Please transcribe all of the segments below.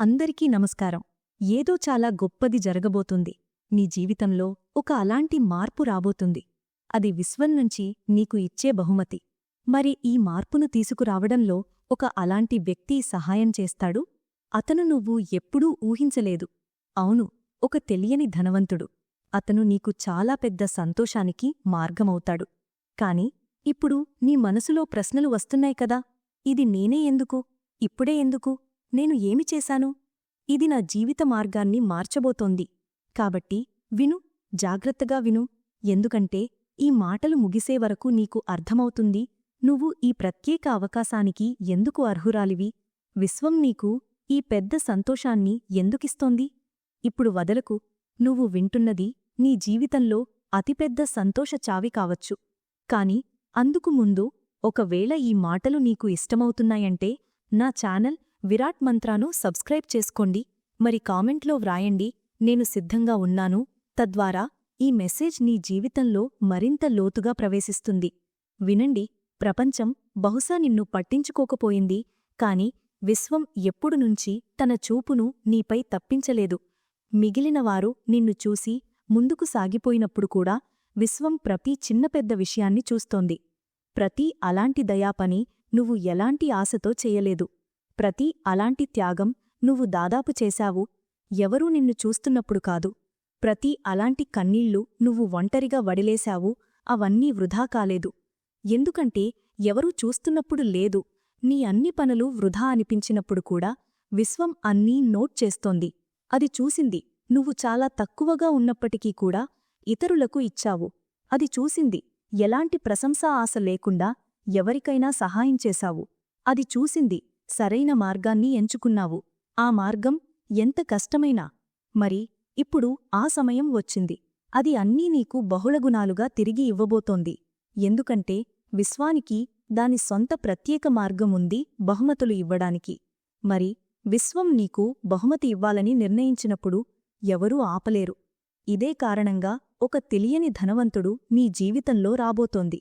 అందరికీ నమస్కారం. ఏదో చాలా గొప్పది జరగబోతుంది. నీ జీవితంలో ఒక అలాంటి మార్పు రాబోతుంది. అది విశ్వం నుంచి నీకు ఇచ్చే బహుమతి. మరి ఈ మార్పును తీసుకురావడంలో ఒక అలాంటి వ్యక్తి సహాయం చేస్తాడు? అతను నువ్వు ఎప్పుడూ ఊహించలేదు. అవును ఒక తెలియని ధనవంతుడు. అతను నీకు చాలా పెద్ద సంతోషానికి మార్గమవుతాడు. కాని ఇప్పుడు నీ మనసులో ప్రశ్నలు వస్తున్నాయి కదా. ఇది నేనే ఎందుకు? ఇప్పుడే ఎందుకు? నేను ఏమి చేశాను? ఇది నా జీవిత మార్గాన్ని మార్చబోతోంది. కాబట్టి విను జాగ్రత్తగా విను. ఎందుకంటే ఈ మాటలు ముగిసే వరకు నీకు అర్థమవుతుంది నువ్వు ఈ ప్రత్యేక అవకాశానికి ఎందుకు అర్హురాలివి? విశ్వం నీకు ఈ పెద్ద సంతోషాన్ని ఎందుకిస్తోంది? ఇప్పుడు వదలకు నువ్వు వింటున్నది నీ జీవితంలో అతిపెద్ద సంతోష చావి కావచ్చు. కాని అందుకు ముందు ఒకవేళ ఈ మాటలు నీకు ఇష్టమవుతున్నాయంటే నా ఛానల్ విరాట్ మంత్రాను సబ్స్క్రైబ్ చేసుకోండి. మరి కామెంట్లో వ్రాయండి నేను సిద్ధంగా ఉన్నాను. తద్వారా ఈ మెసేజ్ నీ జీవితంలో మరింత లోతుగా ప్రవేశిస్తుంది. వినండి ప్రపంచం బహుశా నిన్ను పట్టించుకోకపోయింది కాని విశ్వం ఎప్పుడు నుంచి తన చూపును నీపై తప్పించలేదు. మిగిలినవారు నిన్ను చూసి ముందుకు సాగిపోయినప్పుడు కూడా విశ్వం ప్రతి చిన్న పెద్ద విషయాన్ని చూస్తోంది. ప్రతి అలాంటి దయాపని నువ్వు ఎలాంటి ఆశతో చేయలేదు. ప్రతి అలాంటి త్యాగం నువ్వు దాదాపు చేశావు. ఎవరూ నిన్ను చూస్తున్నప్పుడు కాదు. ప్రతి అలాంటి కన్నీళ్ళు నువ్వు ఒంటరిగా వడిలేశావు. అవన్నీ వృధా కాలేదు. ఎందుకంటే ఎవరూ చూస్తున్నప్పుడు లేదు. నీ అన్ని పనులు వృధా అనిపించినప్పుడు కూడా విశ్వం అన్నీ నోట్ చేస్తోంది. అది చూసింది. నువ్వు చాలా తక్కువగా ఉన్నప్పటికీ కూడా ఇతరులకు ఇచ్చావు. అది చూసింది. ఎలాంటి ప్రశంసా ఆశ లేకుండా ఎవరికైనా సహాయం చేశావు. అది చూసింది. సరైన మార్గాన్ని ఎంచుకున్నావు. ఆ మార్గం ఎంత కష్టమైనా. మరి ఇప్పుడు ఆ సమయం వచ్చింది. అది అన్నీ నీకు బహుళగుణాలుగా తిరిగి ఇవ్వబోతోంది. ఎందుకంటే విశ్వానికి దాని సొంత ప్రత్యేక మార్గం ఉంది బహుమతులు ఇవ్వడానికి. మరి విశ్వం నీకు బహుమతి ఇవ్వాలని నిర్ణయించినప్పుడు ఎవరూ ఆపలేరు. ఇదే కారణంగా ఒక తెలియని ధనవంతుడు నీ జీవితంలో రాబోతోంది.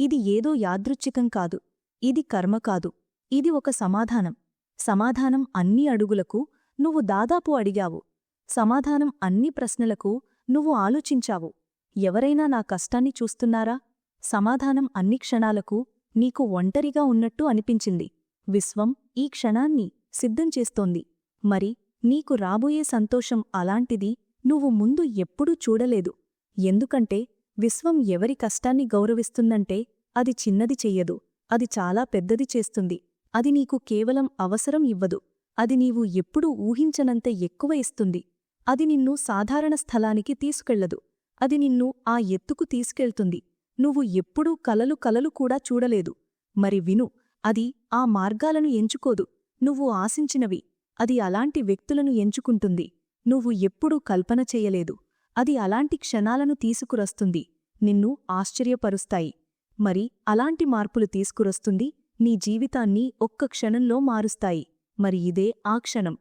ఇది ఏదో యాదృచ్ఛికం కాదు. ఇది కర్మ కాదు. ఇది ఒక సమాధానం. సమాధానం అన్ని అడుగులకు నువ్వు దాదాపు అడిగావు. సమాధానం అన్ని ప్రశ్నలకు నువ్వు ఆలోచించావు. ఎవరైనా నా కష్టాన్ని చూస్తున్నారా? సమాధానం అన్ని క్షణాలకు నీకు ఒంటరిగా ఉన్నట్టు అనిపించింది. విశ్వం ఈ క్షణాన్ని సిద్ధం చేస్తోంది. మరి నీకు రాబోయే సంతోషం అలాంటిది నువ్వు ముందు ఎప్పుడూ చూడలేదు. ఎందుకంటే విశ్వం ఎవరి కష్టాన్ని గౌరవిస్తుందంటే అది చిన్నది చెయ్యదు అది చాలా పెద్దది చేస్తుంది. అది నీకు కేవలం అవసరం ఇవ్వదు. అది నీవు ఎప్పుడూ ఊహించనంత ఎక్కువ ఇస్తుంది. అది నిన్ను సాధారణ స్థలానికి తీసుకెళ్ళదు. అది నిన్ను ఆ ఎత్తుకు తీసుకెళ్తుంది. నువ్వు ఎప్పుడూ కలలు కలలు కూడా చూడలేదు. మరి విను అది ఆ మార్గాలను ఎంచుకోదు. నువ్వు ఆశించినవి. అది అలాంటి వ్యక్తులను ఎంచుకుంటుంది. నువ్వు ఎప్పుడూ కల్పన చేయలేదు. అది అలాంటి క్షణాలను తీసుకురస్తుంది. నిన్ను ఆశ్చర్యపరుస్తాయి. మరి అలాంటి మార్పులు తీసుకురస్తుంది. నీ జీవితాన్ని ఒక్క క్షణంలో మారుస్తాయి. మరి ఇదే ఆ క్షణం.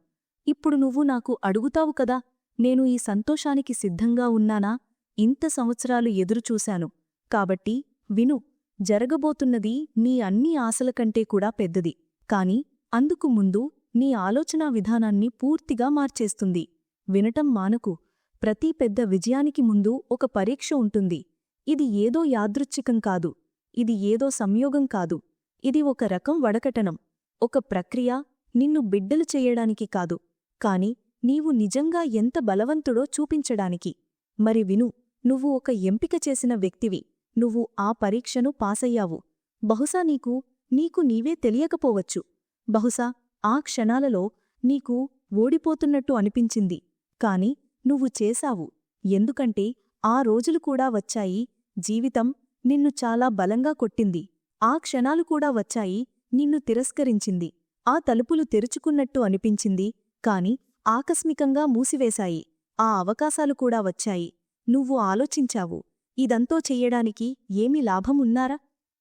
ఇప్పుడు నువ్వు నాకు అడుగుతావు కదా నేను ఈ సంతోషానికి సిద్ధంగా ఉన్నానా? ఇంత సంవత్సరాలు ఎదురుచూశాను. కాబట్టి విను జరగబోతున్నది నీ అన్ని ఆశల కంటే కూడా పెద్దది. కాని అందుకు ముందు నీ ఆలోచనా విధానాన్ని పూర్తిగా మార్చేస్తుంది. వినటం మానకు. ప్రతి పెద్ద విజయానికి ముందు ఒక పరీక్ష ఉంటుంది. ఇది ఏదో యాదృచ్ఛికం కాదు. ఇది ఏదో సంయోగం కాదు. ఇది ఒక రకం వడకటనం. ఒక ప్రక్రియ నిన్ను బిడ్డలు చెయ్యడానికి కాదు. కాని నీవు నిజంగా ఎంత బలవంతుడో చూపించడానికి. మరి విను నువ్వు ఒక ఎంపిక చేసిన వ్యక్తివి. నువ్వు ఆ పరీక్షను పాసయ్యావు. బహుశా నీకు నీకు నీవే తెలియకపోవచ్చు. బహుశా ఆ క్షణాలలో నీకు ఓడిపోతున్నట్టు అనిపించింది. కాని నువ్వు చేశావు. ఎందుకంటే ఆ రోజులు కూడా వచ్చాయి. జీవితం నిన్ను చాలా బలంగా కొట్టింది. ఆ క్షణాలు కూడా వచ్చాయి. నిన్ను తిరస్కరించింది. ఆ తలుపులు తెరుచుకున్నట్టు అనిపించింది. కాని ఆకస్మికంగా మూసివేశాయి. ఆ అవకాశాలు కూడా వచ్చాయి. నువ్వు ఆలోచించావు. ఇదంతో చెయ్యడానికి ఏమి లాభమున్నారా?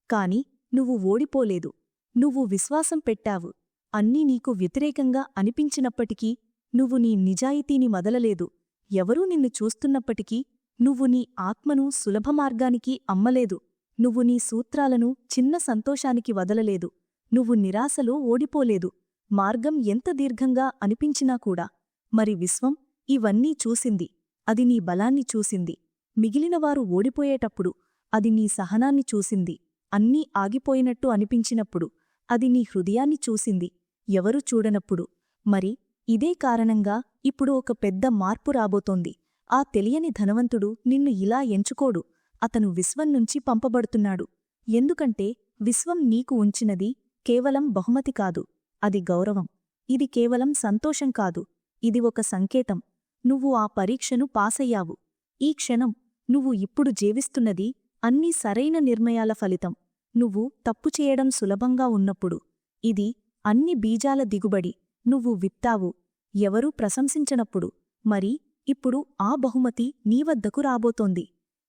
కాని నువ్వు ఓడిపోలేదు. నువ్వు విశ్వాసం పెట్టావు. అన్నీ నీకు వ్యతిరేకంగా అనిపించినప్పటికీ నువ్వు నీ నిజాయితీని మదలలేదు. ఎవరూ నిన్ను చూస్తున్నప్పటికీ నువ్వు నీ ఆత్మను సులభ మార్గానికి అమ్మలేదు. నువ్వు నీ సూత్రాలను చిన్న సంతోషానికి వదలలేదు. నువ్వు నిరాశలో ఓడిపోలేదు. మార్గం ఎంత దీర్ఘంగా అనిపించినా కూడా. మరి విశ్వం ఇవన్నీ చూసింది. అది నీ బలాన్ని చూసింది. మిగిలినవారు ఓడిపోయేటప్పుడు అది నీ సహనాన్ని చూసింది. అన్నీ ఆగిపోయినట్టు అనిపించినప్పుడు అది నీ హృదయాన్ని చూసింది. ఎవరు చూడనప్పుడు. మరి ఇదే కారణంగా ఇప్పుడు ఒక పెద్ద మార్పు రాబోతోంది. ఆ తెలియని ధనవంతుడు నిన్ను ఇలా ఎంచుకోడు. అతను విశ్వం నుంచి పంపబడుతున్నాడు. ఎందుకంటే విశ్వం నీకు ఉంచినది కేవలం బహుమతి కాదు. అది గౌరవం. ఇది కేవలం సంతోషం కాదు. ఇది ఒక సంకేతం. నువ్వు ఆ పరీక్షను పాసయ్యావు. ఈ క్షణం నువ్వు ఇప్పుడు జీవిస్తున్నది అన్నీ సరైన నిర్ణయాల ఫలితం. నువ్వు తప్పు చేయడం సులభంగా ఉన్నప్పుడు. ఇది అన్ని బీజాల దిగుబడి. నువ్వు విత్తావు ఎవరూ ప్రశంసించనప్పుడు. మరి ఇప్పుడు ఆ బహుమతి నీ వద్దకు రాబోతోంది.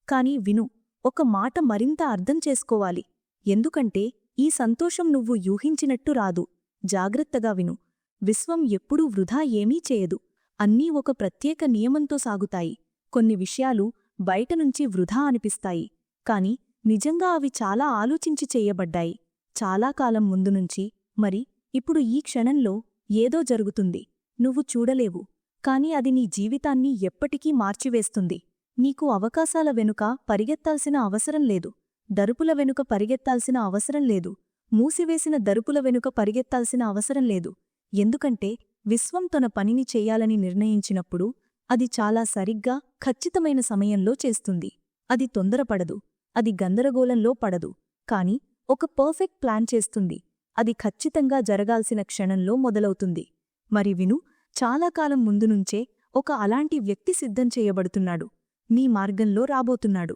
కాని విను ఒక మాట మరింత అర్థం చేసుకోవాలి. ఎందుకంటే ఈ సంతోషం నువ్వు యూహించినట్టు రాదు. జాగ్రత్తగా విను. విశ్వం ఎప్పుడూ వృధా ఏమీ చేయదు. అన్నీ ఒక ప్రత్యేక నియమంతో సాగుతాయి. కొన్ని విషయాలు బయటనుంచి వృధా అనిపిస్తాయి. కాని నిజంగా అవి చాలా ఆలోచించి చేయబడ్డాయి. చాలా కాలం ముందునుంచి మరి ఇప్పుడు ఈ క్షణంలో ఏదో జరుగుతుంది. నువ్వు చూడలేవు. కాని అది నీ జీవితాన్ని ఎప్పటికీ మార్చివేస్తుంది. నీకు అవకాశాల వెనుక పరిగెత్తాల్సిన అవసరం లేదు. దరుపుల వెనుక పరిగెత్తాల్సిన అవసరం లేదు. మూసివేసిన దరుపుల వెనుక పరిగెత్తాల్సిన అవసరం లేదు. ఎందుకంటే విశ్వం తన పనిని చేయాలని నిర్ణయించినప్పుడు అది చాలా సరిగ్గా ఖచ్చితమైన సమయంలో చేస్తుంది. అది తొందరపడదు. అది గందరగోళంలో పడదు. కాని ఒక పర్ఫెక్ట్ ప్లాన్ చేస్తుంది. అది ఖచ్చితంగా జరగాల్సిన క్షణంలో మొదలవుతుంది. మరి విను చాలా కాలం ముందునుంచే ఒక అలాంటి వ్యక్తి సిద్ధం చేయబడుతున్నాడు. నీ మార్గంలో రాబోతున్నాడు.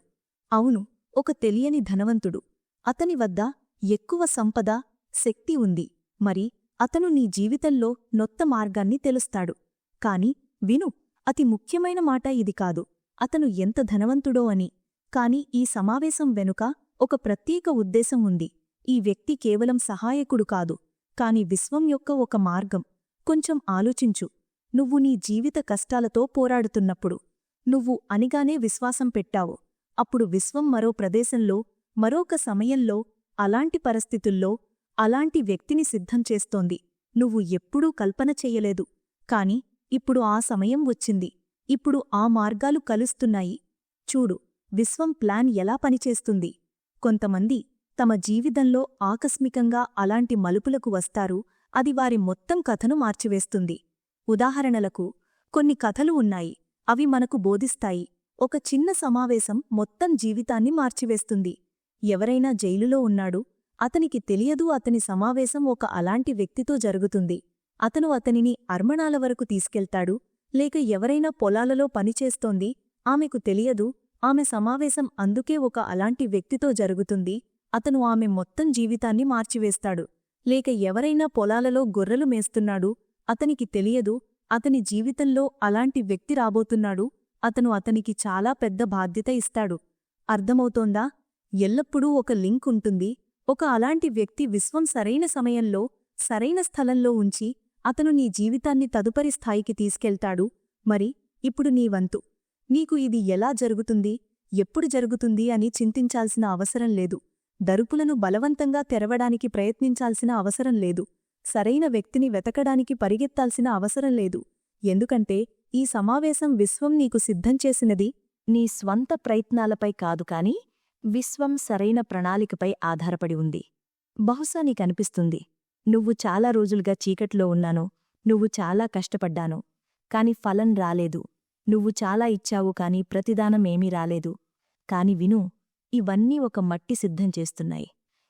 అవును ఒక తెలియని ధనవంతుడు. అతని వద్ద ఎక్కువ సంపద శక్తి ఉంది. మరి అతను నీ జీవితంలో నొత్త మార్గాన్ని తెలుస్తాడు. కాని విను అతి ముఖ్యమైన మాట ఇది కాదు. అతను ఎంత ధనవంతుడో అని. కాని ఈ సమావేశం వెనుక ఒక ప్రత్యేక ఉద్దేశం ఉంది. ఈ వ్యక్తి కేవలం సహాయకుడు కాదు. కాని విశ్వం యొక్క ఒక మార్గం. కొంచెం ఆలోచించు. నువ్వు నీ జీవిత కష్టాలతో పోరాడుతున్నప్పుడు. నువ్వు అనిగానే విశ్వాసం పెట్టావు. అప్పుడు విశ్వం మరో ప్రదేశంలో మరొక సమయంలో అలాంటి పరిస్థితుల్లో అలాంటి వ్యక్తిని సిద్ధం చేస్తోంది. నువ్వు ఎప్పుడూ కల్పన చెయ్యలేదు కాని ఇప్పుడు ఆ సమయం వచ్చింది. ఇప్పుడు ఆ మార్గాలు కలుస్తున్నాయి. చూడు. విశ్వం ప్లాన్ ఎలా పనిచేస్తుంది? కొంతమంది తమ జీవితంలో ఆకస్మికంగా అలాంటి మలుపులకు వస్తారు అది వారి మొత్తం కథను మార్చివేస్తుంది. ఉదాహరణలకు కొన్ని కథలు ఉన్నాయి అవి మనకు బోధిస్తాయి. ఒక చిన్న సమావేశం మొత్తం జీవితాన్ని మార్చివేస్తుంది. ఎవరైనా జైలులో ఉన్నాడు అతనికి తెలియదు అతని సమావేశం ఒక అలాంటి వ్యక్తితో జరుగుతుంది. అతను అతనిని అర్మణాల వరకు తీసుకెళ్తాడు లేక ఎవరైనా పొలాలలో పనిచేస్తోంది ఆమెకు తెలియదు ఆమె సమావేశం అందుకే ఒక అలాంటి వ్యక్తితో జరుగుతుంది. అతను ఆమె మొత్తం జీవితాన్ని మార్చివేస్తాడు. లేక ఎవరైనా పొలాలలో గొర్రెలు మేస్తున్నాడు. అతనికి తెలియదు. అతని జీవితంలో అలాంటి వ్యక్తి రాబోతున్నాడు. అతను అతనికి చాలా పెద్ద బాధ్యత ఇస్తాడు. అర్థమవుతోందా? ఎల్లప్పుడూ ఒక లింక్ ఉంటుంది. ఒక అలాంటి వ్యక్తి విశ్వం సరైన సమయంలో సరైన స్థలంలో ఉంచి అతను నీ జీవితాన్ని తదుపరి స్థాయికి తీసుకెళ్తాడు. మరి ఇప్పుడు నీ వంతు. నీకు ఇది ఎలా జరుగుతుంది? ఎప్పుడు జరుగుతుంది అని చింతించాల్సిన అవసరం లేదు. దరుపులను బలవంతంగా తెరవడానికి ప్రయత్నించాల్సిన అవసరం లేదు. సరైన వ్యక్తిని వెతకడానికి పరిగెత్తాల్సిన అవసరం లేదు. ఎందుకంటే ఈ సమావేశం విశ్వం నీకు సిద్ధం చేసినది నీ స్వంత ప్రయత్నాలపై కాదు కాని విశ్వం సరైన ప్రణాళికపై ఆధారపడి ఉంది. బహుశా నీకనిపిస్తుంది. నువ్వు చాలా రోజులుగా చీకట్లో ఉన్నాను నువ్వు చాలా కష్టపడ్డాను కాని ఫలం రాలేదు. నువ్వు చాలా ఇచ్చావు కాని ప్రతిదానం ఏమీ రాలేదు. కాని విను ఇవన్నీ ఒక మట్టి సిద్ధం చేస్తున్నాయి.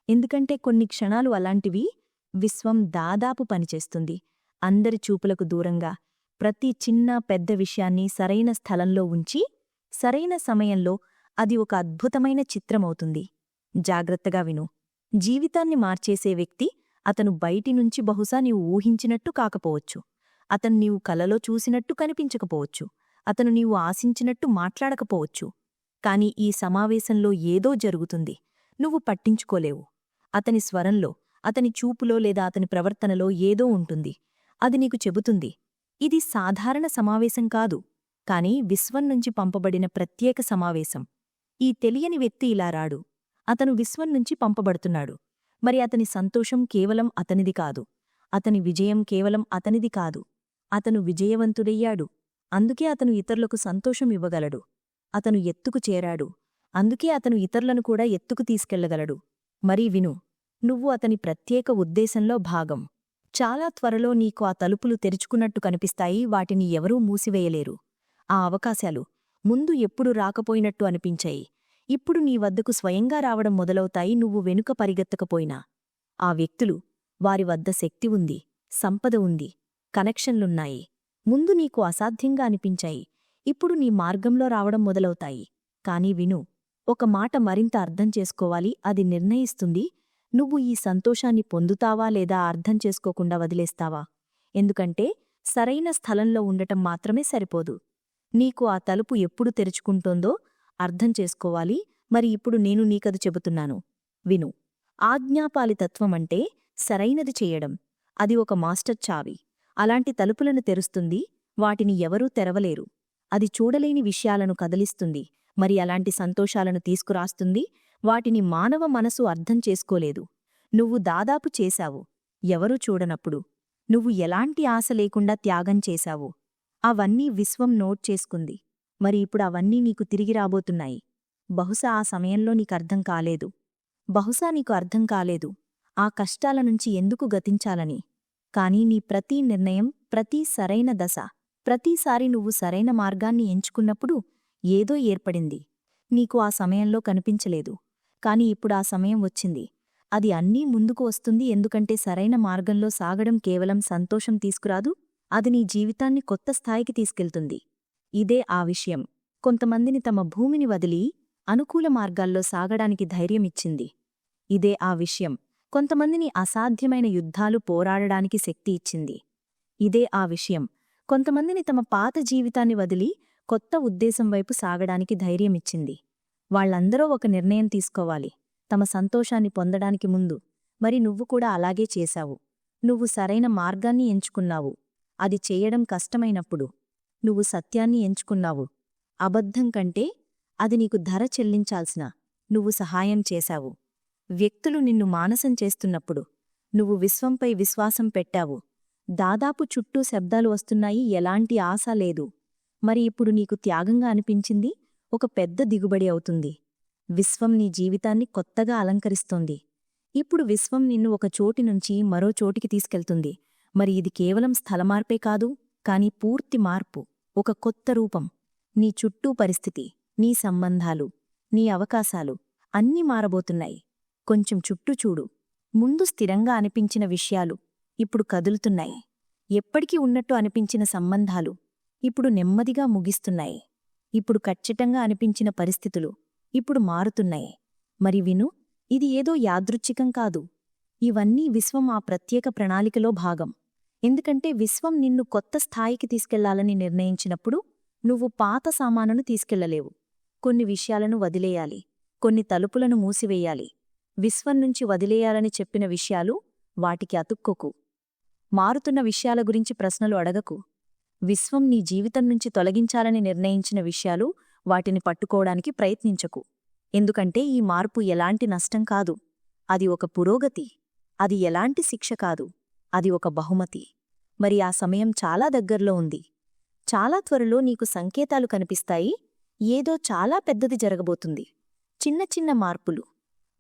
ఎందుకంటే కొన్ని క్షణాలు అలాంటివి విశ్వం దాదాపు పనిచేస్తుంది. అందరి చూపులకు దూరంగా ప్రతి చిన్న పెద్ద విషయాన్ని సరైన స్థలంలో ఉంచి సరైన సమయంలో అది ఒక అద్భుతమైన చిత్రమవుతుంది జాగ్రత్తగా విను. జీవితాన్ని మార్చేసే వ్యక్తి అతను బయటి నుంచి బహుశా నీవు ఊహించినట్టు కాకపోవచ్చు. అతను నీవు కలలో చూసినట్టు కనిపించకపోవచ్చు. అతను నీవు ఆశించినట్టు మాట్లాడకపోవచ్చు. కాని ఈ సమావేశంలో ఏదో జరుగుతుంది. నువ్వు పట్టించుకోలేవు. అతని స్వరంలో అతని చూపులో లేదా అతని ప్రవర్తనలో ఏదో ఉంటుంది. అది నీకు చెబుతుంది. ఇది సాధారణ సమావేశం కాదు. కాని విశ్వం నుంచి పంపబడిన ప్రత్యేక సమావేశం. ఈ తెలియని వ్యక్తి ఇలా రాడు. అతను విశ్వం నుంచి పంపబడుతున్నాడు. మరి అతని సంతోషం కేవలం అతనిది కాదు. అతని విజయం కేవలం అతనిది కాదు. అతను విజయవంతుడయ్యాడు. అందుకే అతను ఇతరులకు సంతోషం ఇవ్వగలడు. అతను ఎత్తుకు చేరాడు. అందుకే అతను ఇతరులను కూడా ఎత్తుకు తీసుకెళ్ళగలడు. మరీ విను నువ్వు అతని ప్రత్యేక ఉద్దేశంలో భాగం. చాలా త్వరలో నీకు ఆ తలుపులు తెరుచుకున్నట్టు కనిపిస్తాయి వాటిని ఎవరూ మూసివేయలేరు. ఆ అవకాశాలు ముందు ఎప్పుడు రాకపోయినట్టు అనిపించాయి. ఇప్పుడు నీ వద్దకు స్వయంగా రావడం మొదలవుతాయి నువ్వు వెనుక పరిగెత్తకపోయినా. ఆ వ్యక్తులు వారి వద్ద శక్తి ఉంది సంపద ఉంది కనెక్షన్లున్నాయి. ముందు నీకు అసాధ్యంగా అనిపించాయి. ఇప్పుడు నీ మార్గంలో రావడం మొదలవుతాయి. కాని విను ఒక మాట మరింత అర్థం చేసుకోవాలి అది నిర్ణయిస్తుంది. నువ్వు ఈ సంతోషాన్ని పొందుతావా లేదా అర్థం చేసుకోకుండా వదిలేస్తావా? ఎందుకంటే సరైన స్థలంలో ఉండటం మాత్రమే సరిపోదు. నీకు ఆ తలుపు ఎప్పుడు తెరుచుకుంటోందో అర్థం చేసుకోవాలి. మరి ఇప్పుడు నేను నీకదు చెబుతున్నాను. విను ఆజ్ఞాపాలితత్వమంటే సరైనది చేయడం. అది ఒక మాస్టర్ చావి. అలాంటి తలుపులను తెరుస్తుంది వాటిని ఎవరూ తెరవలేరు. అది చూడలేని విషయాలను కదిలిస్తుంది మరి అలాంటి సంతోషాలను తీసుకురాస్తుంది వాటిని మానవ మనసు అర్థం చేసుకోలేదు. నువ్వు దాదాపు చేశావు ఎవరూ చూడనప్పుడు. నువ్వు ఎలాంటి ఆశ లేకుండా త్యాగం చేశావు. అవన్నీ విశ్వం నోట్ చేసుకుంది మరి ఇప్పుడు అవన్నీ నీకు తిరిగి రాబోతున్నాయి. బహుశా ఆ సమయంలో నీకర్థం కాలేదు. బహుశా నీకు అర్థం కాలేదు ఆ కష్టాల నుంచి ఎందుకు గతించాలని. కాని నీ ప్రతి నిర్ణయం ప్రతి సరైన దశ ప్రతిసారి నువ్వు సరైన మార్గాన్ని ఎంచుకున్నప్పుడు ఏదో ఏర్పడింది. నీకు ఆ సమయంలో కనిపించలేదు. కాని ఇప్పుడు ఆ సమయం వచ్చింది. అది అన్నీ ముందుకు వస్తుంది ఎందుకంటే సరైన మార్గంలో సాగడం కేవలం సంతోషం తీసుకురాదు అది నీ జీవితాన్ని కొత్త స్థాయికి తీసుకెళ్తుంది. ఇదే ఆ విషయం. కొంతమందిని తమ భూమిని వదిలి అనుకూల మార్గాల్లో సాగడానికి ధైర్యమిచ్చింది ఇదే ఆ విషయం. కొంతమందిని అసాధ్యమైన యుద్ధాలు పోరాడడానికి శక్తి ఇచ్చింది. ఇదే ఆ విషయం. కొంతమందిని తమ పాత జీవితాన్ని వదిలి కొత్త ఉద్దేశం వైపు సాగడానికి ధైర్యమిచ్చింది వాళ్ళందరూ ఒక నిర్ణయం తీసుకోవాలి. తమ సంతోషాన్ని పొందడానికి ముందు. మరి నువ్వు కూడా అలాగే చేశావు. నువ్వు సరైన మార్గాన్ని ఎంచుకున్నావు. అది చేయడం కష్టమైనప్పుడు. నువ్వు సత్యాన్ని ఎంచుకున్నావు. అబద్ధం కంటే అది నీకు ధర చెల్లించాల్సిన. నువ్వు సహాయం చేశావు. వ్యక్తులు నిన్ను మానసం చేస్తున్నప్పుడు నువ్వు విశ్వంపై విశ్వాసం పెట్టావు. దాదాపు చుట్టూ శబ్దాలు వస్తున్నాయి ఎలాంటి ఆశ లేదు. మరి ఇప్పుడు నీకు త్యాగంగా అనిపించింది? ఒక పెద్ద దిగుబడి అవుతుంది. విశ్వం నీ జీవితాన్ని కొత్తగా అలంకరిస్తోంది. ఇప్పుడు విశ్వం నిన్ను ఒక చోటి నుంచి మరో చోటికి తీసుకెళ్తుంది. మరి ఇది కేవలం స్థలమార్పే కాదు కాని పూర్తి మార్పు ఒక కొత్త రూపం. నీ చుట్టూ పరిస్థితి నీ సంబంధాలు నీ అవకాశాలు అన్నీ మారబోతున్నాయి. కొంచెం చుట్టూ చూడు. ముందు స్థిరంగా అనిపించిన విషయాలు ఇప్పుడు కదులుతున్నాయి. ఎప్పటికీ ఉన్నట్టు అనిపించిన సంబంధాలు ఇప్పుడు నెమ్మదిగా ముగిస్తున్నాయి. ఇప్పుడు ఖచ్చితంగా అనిపించిన పరిస్థితులు ఇప్పుడు మారుతున్నాయి. మరి విను ఇది ఏదో యాదృచ్ఛికం కాదు. ఇవన్నీ విశ్వం ఆ ప్రత్యేక ప్రణాళికలో భాగం. ఎందుకంటే విశ్వం నిన్ను కొత్త స్థాయికి తీసుకెళ్ళాలని నిర్ణయించినప్పుడు నువ్వు పాత సామానును తీసుకెళ్ళలేవు. కొన్ని విషయాలను వదిలేయాలి. కొన్ని తలుపులను మూసివేయాలి. విశ్వం నుంచి వదిలేయాలని చెప్పిన విషయాలు వాటికి అతుక్కోకు. మారుతున్న విషయాల గురించి ప్రశ్నలు అడగకు. విశ్వం నీ జీవితం నుంచి తొలగించాలని నిర్ణయించిన విషయాలు వాటిని పట్టుకోవడానికి ప్రయత్నించకు. ఎందుకంటే ఈ మార్పు ఎలాంటి నష్టం కాదు. అది ఒక పురోగతి. అది ఎలాంటి శిక్ష కాదు. అది ఒక బహుమతి. మరి ఆ సమయం చాలా దగ్గర్లో ఉంది. చాలా త్వరలో నీకు సంకేతాలు కనిపిస్తాయి. ఏదో చాలా పెద్దది జరగబోతుంది. చిన్న చిన్న మార్పులు.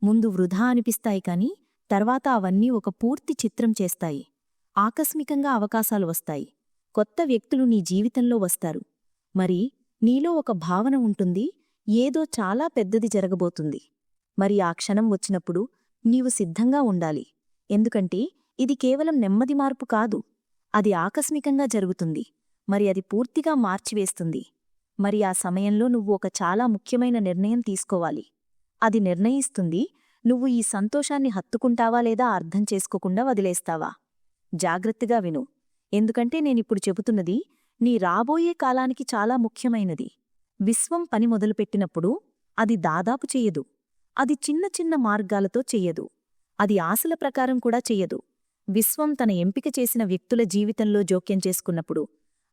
ముందు వృధా అనిపిస్తాయి కాని తర్వాత అవన్నీ ఒక పూర్తి చిత్రం చేస్తాయి. ఆకస్మికంగా అవకాశాలు వస్తాయి. కొత్త వ్యక్తులు నీ జీవితంలో వస్తారు. మరి నీలో ఒక భావన ఉంటుంది. ఏదో చాలా పెద్దది జరగబోతుంది. మరి ఆ క్షణం వచ్చినప్పుడు నీవు సిద్ధంగా ఉండాలి. ఎందుకంటే ఇది కేవలం నెమ్మది మార్పు కాదు. అది ఆకస్మికంగా జరుగుతుంది. మరి అది పూర్తిగా మార్చివేస్తుంది. మరి ఆ సమయంలో నువ్వు ఒక చాలా ముఖ్యమైన నిర్ణయం తీసుకోవాలి. అది నిర్ణయిస్తుంది. నువ్వు ఈ సంతోషాన్ని హత్తుకుంటావా లేదా అర్థం చేసుకోకుండా వదిలేస్తావా? జాగ్రత్తగా విను. ఎందుకంటే నేనిప్పుడు చెబుతున్నది నీ రాబోయే కాలానికి చాలా ముఖ్యమైనది. విశ్వం పని మొదలుపెట్టినప్పుడు అది దాదాపు చెయ్యదు అది చిన్న చిన్న మార్గాలతో చెయ్యదు అది ఆశల ప్రకారం కూడా చెయ్యదు విశ్వం తన ఎంపిక చేసిన వ్యక్తుల జీవితంలో జోక్యం చేసుకున్నప్పుడు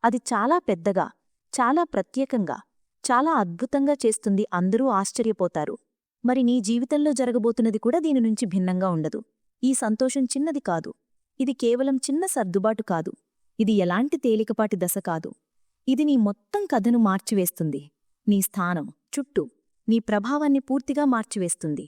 అది చాలా పెద్దగా చాలా ప్రత్యేకంగా చాలా అద్భుతంగా చేస్తుంది. అందరూ ఆశ్చర్యపోతారు. మరి నీ జీవితంలో జరగబోతున్నది కూడా దీని నుంచి భిన్నంగా ఉండదు. ఈ సంతోషం చిన్నది కాదు. ఇది కేవలం చిన్న సర్దుబాటు కాదు. ఇది ఎలాంటి తేలికపాటి దశ కాదు. ఇది నీ మొత్తం కథను మార్చివేస్తుంది. నీ స్థానం చుట్టూ నీ ప్రభావాన్ని పూర్తిగా మార్చివేస్తుంది.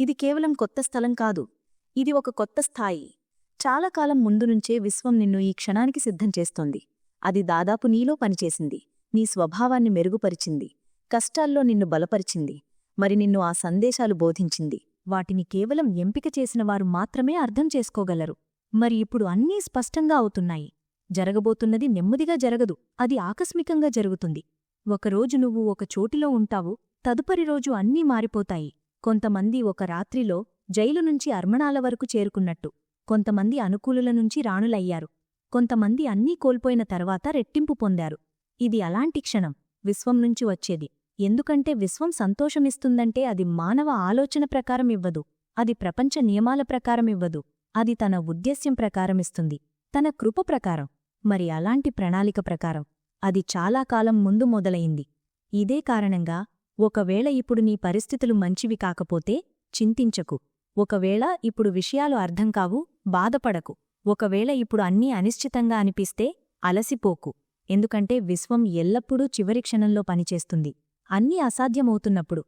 ఇది కేవలం కొత్త స్థలం కాదు. ఇది ఒక కొత్త స్థాయి. చాలా కాలం ముందు నుంచే విశ్వం నిన్ను ఈ క్షణానికి సిద్ధం చేస్తోంది. అది దాదాపు నీలో పనిచేసింది. నీ స్వభావాన్ని మెరుగుపరిచింది. కష్టాల్లో నిన్ను బలపరిచింది. మరి నిన్ను ఆ సందేశాలు బోధించింది. వాటిని కేవలం ఎంపిక చేసిన వారు మాత్రమే అర్థం చేసుకోగలరు. మరి ఇప్పుడు అన్నీ స్పష్టంగా అవుతున్నాయి. జరగబోతున్నది నెమ్మదిగా జరగదు. అది ఆకస్మికంగా జరుగుతుంది. ఒకరోజు నువ్వు ఒక చోటిలో ఉంటావు. తదుపరి రోజు అన్నీ మారిపోతాయి. కొంతమంది ఒక రాత్రిలో జైలు నుంచి అర్మణాల వరకు చేరుకున్నట్టు. కొంతమంది అనుకూలుల నుంచి రాణులయ్యారు. కొంతమంది అన్నీ కోల్పోయిన తర్వాత రెట్టింపు పొందారు. ఇది అలాంటి క్షణం. విశ్వం నుంచి వచ్చేది. ఎందుకంటే విశ్వం సంతోషమిస్తుందంటే అది మానవ ఆలోచన ప్రకారం ఇవ్వదు. అది ప్రపంచ నియమాల ప్రకారం ఇవ్వదు. అది తన ఉద్దేశ్యం ప్రకారమిస్తుంది. తన కృప ప్రకారం. మరి అలాంటి ప్రణాళిక ప్రకారం. అది చాలా కాలం ముందు మొదలయింది ఇదే కారణంగా ఒకవేళ ఇప్పుడు నీ పరిస్థితులు మంచివి కాకపోతే చింతించకు. ఒకవేళ ఇప్పుడు విషయాలు అర్థం కావు బాధపడకు. ఒకవేళ ఇప్పుడు అన్నీ అనిశ్చితంగా అనిపిస్తే అలసిపోకు. ఎందుకంటే విశ్వం ఎల్లప్పుడూ చివరి క్షణంలో పనిచేస్తుంది. అన్నీ అసాధ్యమవుతున్నప్పుడు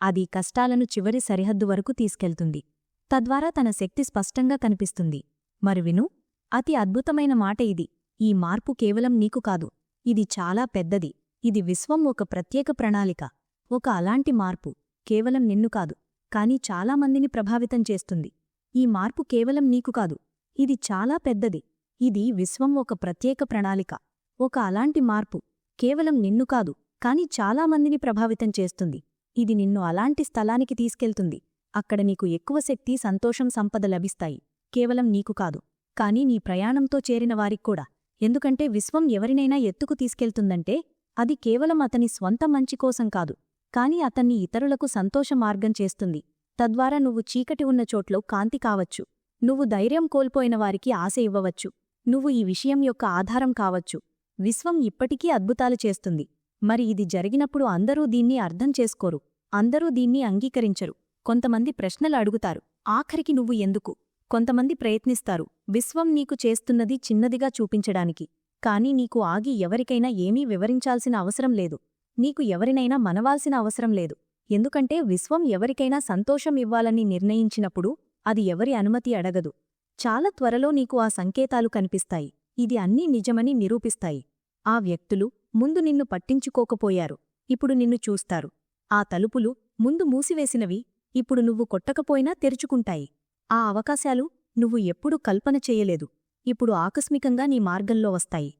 అది కష్టాలను చివరి సరిహద్దు వరకు తీసుకెళ్తుంది. తద్వారా తన శక్తి స్పష్టంగా కనిపిస్తుంది. మరి విను అతి అద్భుతమైన మాట ఇది. ఈ మార్పు కేవలం నీకు కాదు. ఇది చాలా పెద్దది. ఇది విశ్వం ఒక ప్రత్యేక ప్రణాళిక. ఒక అలాంటి మార్పు కేవలం నిన్ను కాదు కాని చాలామందిని ప్రభావితం చేస్తుంది. ఈ మార్పు కేవలం నీకు కాదు. ఇది చాలా పెద్దది. ఇది విశ్వం ఒక ప్రత్యేక ప్రణాళిక. ఒక అలాంటి మార్పు కేవలం నిన్ను కాదు. కాని చాలామందిని ప్రభావితం చేస్తుంది. ఇది నిన్ను అలాంటి స్థలానికి తీసుకెళ్తుంది. అక్కడ నీకు ఎక్కువ శక్తి సంతోషం సంపద లభిస్తాయి. కేవలం నీకు కాదు. కాని నీ ప్రయాణంతో చేరిన వారిక్కూడా ఎందుకంటే విశ్వం ఎవరినైనా ఎత్తుకు తీసుకెళ్తుందంటే అది కేవలం అతని స్వంత మంచి కోసం కాదు. కాని అతన్ని ఇతరులకు సంతోష మార్గం చేస్తుంది. తద్వారా నువ్వు చీకటి ఉన్న చోట్లో కాంతి కావచ్చు. నువ్వు ధైర్యం కోల్పోయిన వారికి ఆశ ఇవ్వవచ్చు. నువ్వు ఈ విషయం యొక్క ఆధారం కావచ్చు. విశ్వం ఇప్పటికీ అద్భుతాలు చేస్తుంది. మరి ఇది జరిగినప్పుడు అందరూ దీన్ని అర్థం చేసుకోరు అందరూ దీన్ని అంగీకరించరు. కొంతమంది ప్రశ్నలు అడుగుతారు ఆఖరికి నువ్వు ఎందుకు? కొంతమంది ప్రయత్నిస్తారు విశ్వం నీకు చేస్తున్నది చిన్నదిగా చూపించడానికి. కాని నీకు ఆగి ఎవరికైనా ఏమీ వివరించాల్సిన అవసరం లేదు. నీకు ఎవరినైనా మనవాల్సిన అవసరం లేదు. ఎందుకంటే విశ్వం ఎవరికైనా సంతోషం ఇవ్వాలని నిర్ణయించినప్పుడు అది ఎవరి అనుమతి అడగదు. చాలా త్వరలో నీకు ఆ సంకేతాలు కనిపిస్తాయి. ఇది అన్నీ నిజమని నిరూపిస్తాయి. ఆ వ్యక్తులు ముందు నిన్ను పట్టించుకోకపోయారు. ఇప్పుడు నిన్ను చూస్తారు. ఆ తలుపులు ముందు మూసివేసినవి ఇప్పుడు నువ్వు కొట్టకపోయినా తెరుచుకుంటాయి. ఆ అవకాశాలు నువ్వు ఎప్పుడూ కల్పన చేయలేదు. ఇప్పుడు ఆకస్మికంగా నీ మార్గంలో వస్తాయి.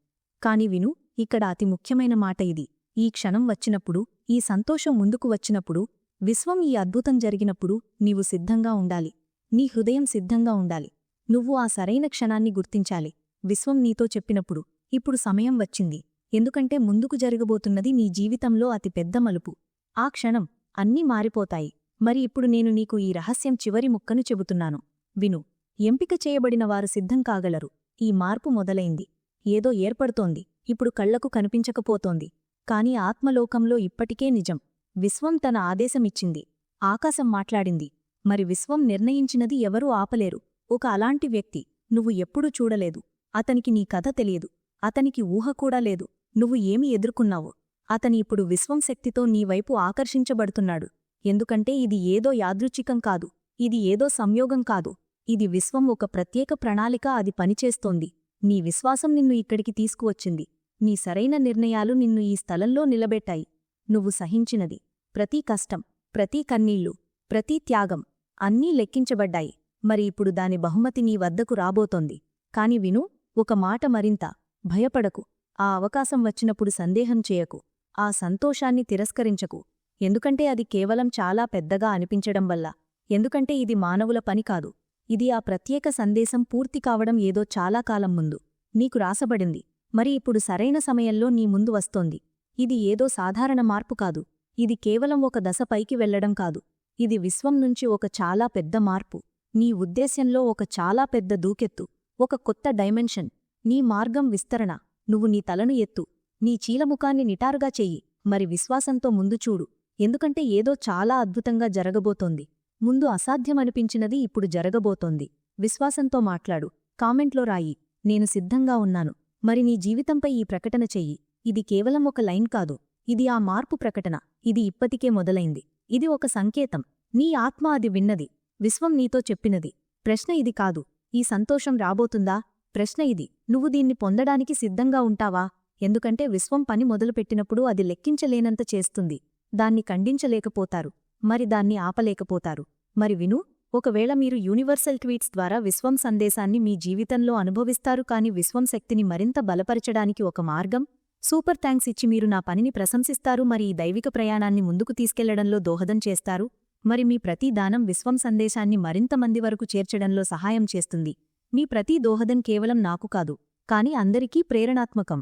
కాని విను ఇక్కడ అతి ముఖ్యమైన మాట ఇది. ఈ క్షణం వచ్చినప్పుడు ఈ సంతోషం ముందుకు వచ్చినప్పుడు విశ్వం ఈ అద్భుతం జరిగినప్పుడు నీవు సిద్ధంగా ఉండాలి. నీ హృదయం సిద్ధంగా ఉండాలి. నువ్వు ఆ సరైన క్షణాన్ని గుర్తించాలి. విశ్వం నీతో చెప్పినప్పుడు ఇప్పుడు సమయం వచ్చింది. ఎందుకంటే ముందుకు జరగబోతున్నది నీ జీవితంలో అతి పెద్ద మలుపు. ఆ క్షణం అన్నీ మారిపోతాయి. మరి ఇప్పుడు నేను నీకు ఈ రహస్యం చివరి ముక్కను చెబుతున్నాను. విను ఎంపిక చేయబడిన వారు సిద్ధం కాగలరు. ఈ మార్పు మొదలైంది. ఏదో ఏర్పడుతోంది. ఇప్పుడు కళ్ళకు కనిపించకపోతోంది. కాని ఆత్మలోకంలో ఇప్పటికే నిజం. విశ్వం తన ఆదేశమిచ్చింది. ఆకాశం మాట్లాడింది. మరి విశ్వం నిర్ణయించినది ఎవరూ ఆపలేరు. ఒక అలాంటి వ్యక్తి నువ్వు ఎప్పుడూ చూడలేదు. అతనికి నీ కథ తెలియదు. అతనికి ఊహ కూడా లేదు. నువ్వు ఏమి ఎదుర్కొన్నావు? అతని ఇప్పుడు విశ్వం శక్తితో నీవైపు ఆకర్షించబడుతున్నాడు. ఎందుకంటే ఇది ఏదో యాదృచ్ఛికం కాదు. ఇది ఏదో సంయోగం కాదు. ఇది విశ్వం ఒక ప్రత్యేక ప్రణాళిక అది పనిచేస్తోంది. నీ విశ్వాసం నిన్ను ఇక్కడికి తీసుకువచ్చింది. నీ సరైన నిర్ణయాలు నిన్ను ఈ స్థలంలో నిలబెట్టాయి. నువ్వు సహించినది. ప్రతి కష్టం ప్రతి కన్నీళ్ళు ప్రతి త్యాగం అన్నీ లెక్కించబడ్డాయి. మరి ఇప్పుడు దాని బహుమతి నీ వద్దకు రాబోతోంది. కాని విను ఒక మాట మరింత. భయపడకు. ఆ అవకాశం వచ్చినప్పుడు సందేహం చేయకు ఆ సంతోషాన్ని తిరస్కరించకు. ఎందుకంటే అది కేవలం చాలా పెద్దగా అనిపించడం వల్ల. ఎందుకంటే ఇది మానవుల పని కాదు. ఇది ఆ ప్రత్యేక సందేశం పూర్తి కావడం ఏదో చాలా కాలం ముందు. నీకు రాసబడింది. మరి ఇప్పుడు సరైన సమయంలో నీ ముందు వస్తోంది. ఇది ఏదో సాధారణ మార్పు కాదు. ఇది కేవలం ఒక దశ పైకి వెళ్ళడం కాదు. ఇది విశ్వం నుంచి ఒక చాలా పెద్ద మార్పు. నీ ఉద్దేశ్యంలో ఒక చాలా పెద్ద దూకెత్తు. ఒక కొత్త డైమెన్షన్. నీ మార్గం విస్తరణ. నువ్వు నీ తలను ఎత్తు. నీ చీలముఖాన్ని నిటారుగా చెయ్యి. మరి విశ్వాసంతో ముందు చూడు. ఎందుకంటే ఏదో చాలా అద్భుతంగా జరగబోతోంది. ముందు అసాధ్యమనిపించినది ఇప్పుడు జరగబోతోంది. విశ్వాసంతో మాట్లాడు. కామెంట్లో రాయి. నేను సిద్ధంగా ఉన్నాను. మరి నీ జీవితంపై ఈ ప్రకటన చెయ్యి. ఇది కేవలం ఒక లైన్ కాదు. ఇది ఆ మార్పు ప్రకటన. ఇది ఇప్పటికే మొదలైంది. ఇది ఒక సంకేతం. నీ ఆత్మ అది విన్నది. విశ్వం నీతో చెప్పినది. ప్రశ్న ఇది కాదు. ఈ సంతోషం రాబోతుందా? ప్రశ్న ఇది. నువ్వు దీన్ని పొందడానికి సిద్ధంగా ఉంటావా? ఎందుకంటే విశ్వం పని మొదలుపెట్టినప్పుడు అది లెక్కించలేనంత చేస్తుంది. దాన్ని ఖండించలేకపోతారు. మరి దాన్ని ఆపలేకపోతారు. మరి విను ఒకవేళ మీరు యూనివర్సల్ ట్వీట్స్ ద్వారా విశ్వం సందేశాన్ని మీ జీవితంలో అనుభవిస్తారు కాని విశ్వం శక్తిని మరింత బలపరచడానికి ఒక మార్గం సూపర్ థ్యాంక్స్ ఇచ్చి మీరు నా పనిని ప్రశంసిస్తారు మరి ఈ దైవిక ప్రయాణాన్ని ముందుకు తీసుకెళ్ళడంలో దోహదం చేస్తారు మరి మీ ప్రతి దానం విశ్వం సందేశాన్ని మరింత మంది వరకు చేర్చడంలో సహాయం చేస్తుంది. మీ ప్రతి దోహదం కేవలం నాకు కాదు కాని అందరికీ ప్రేరణాత్మకం.